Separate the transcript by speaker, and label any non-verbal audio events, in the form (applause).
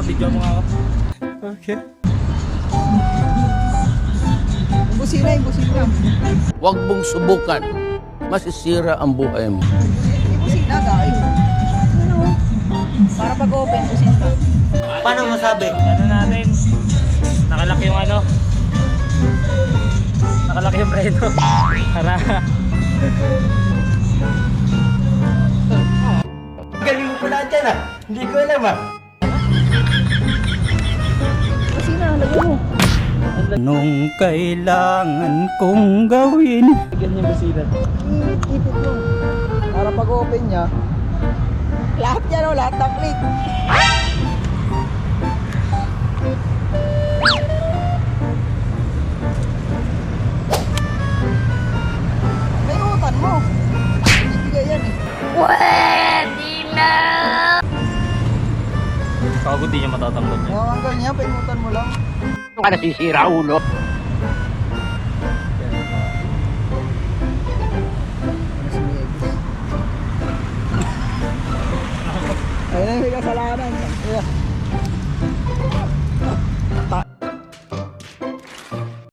Speaker 1: video mo nga ako.
Speaker 2: Okay.
Speaker 3: Busina, yung busina.
Speaker 4: Huwag mong subukan. Masisira ang buhay mo.
Speaker 3: Busina. Ano? Para pag-open, busina.
Speaker 2: Paano masabi?
Speaker 1: Ano natin? Nakalaki yung ano? Nakalaki yung preno. (laughs) Para
Speaker 2: Galing mo pala dyan ah. Hindi ko alam ah.
Speaker 3: Busina, lagyan mo.
Speaker 2: Anong kailangan kong gawin?
Speaker 1: bigyan yung busina.
Speaker 3: Ipit mo. Para pag-open niya, lahat yan o, lahat ng click. Kayutan mo. Ibigay yan eh.
Speaker 1: Pagod di niya matatanggal niya.
Speaker 3: Yung hanggang niya, payutan mo lang.
Speaker 4: Ka nasisira ulo.
Speaker 3: Ayun may kasalanan.